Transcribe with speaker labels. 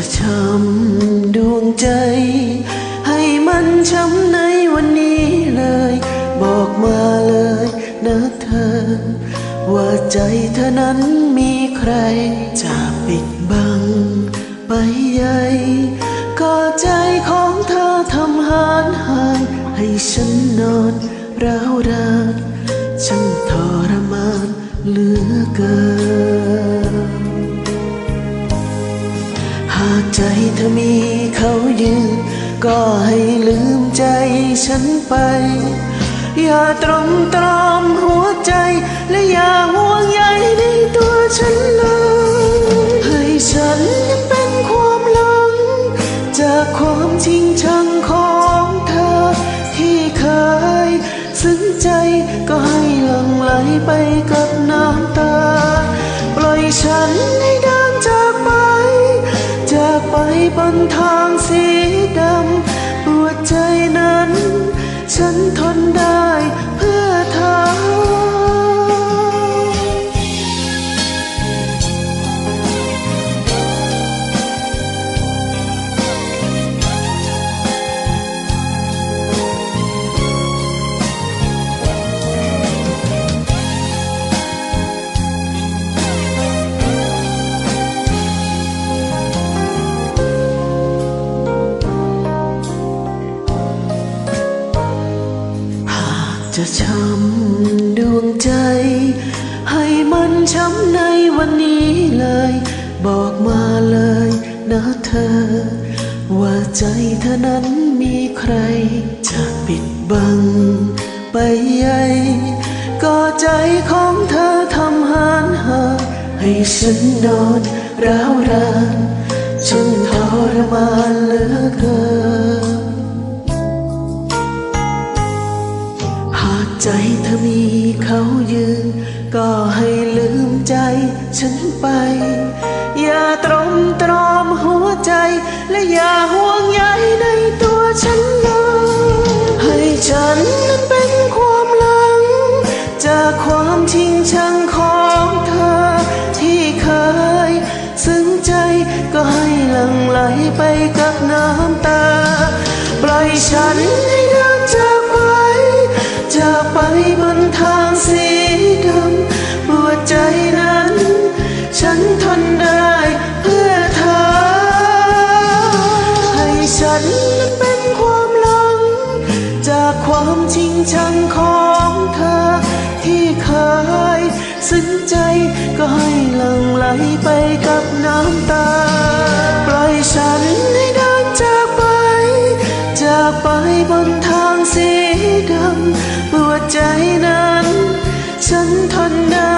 Speaker 1: จะช้ำดวงใจ ให้มันช้ำในวันนี้เลย บอกมาเลยนะเธอ ว่าใจเธอนั้นมีใคร จะปิดบังไปใหญ่ก็ใจของเธอทำหานหางให้ฉันนอนร้าวรานฉันทรมานเหลือเกิน ใจเธอมีเขายืน ก็ให้ลืมใจฉันไป อย่าตรมตรอมหัวใจ และอย่าห่วงใยในตัวฉันเลย ให้ฉันยังเป็นความหลัง จากความจริงชังของเธอ ที่เคย ซึ้งใจก็ให้หลั่งไหลไปกับ บนทางสีดำปวดใจนั้น ฉันทนได้ จะช้ำดวงใจ ให้มันช้ำในวันนี้เลย บอกมาเลยนะเธอ ว่าใจเธอนั้นมีใคร จะปิดบังไปใหญ่ก็ใจของเธอทำหานหา ให้ฉันนอนร้าวรานฉันทรมานเหลือเกิน ใจเธอมีเขายืน ก็ให้ลืมใจฉันไป อย่าตรมตรอมหัวใจ และอย่าห่วงใยในตัวฉันเลยให้ฉันนั้นเป็นความหลัง จากความชิงชังของเธอ ที่เคย ซึ้งใจก็ให้หลั่งไหลไปกับน้ำตา ปล่อยฉันให้เดิน ฉันนั้นเป็นความหลัง จากความจริงชังของเธอ ที่เคยซึ้งใจก็ให้หลั่งไหลไปกับน้ำตา ปล่อยฉันให้เดินจากไป จากไปบนทางสีดำปวดใจนั้น ฉันทนได้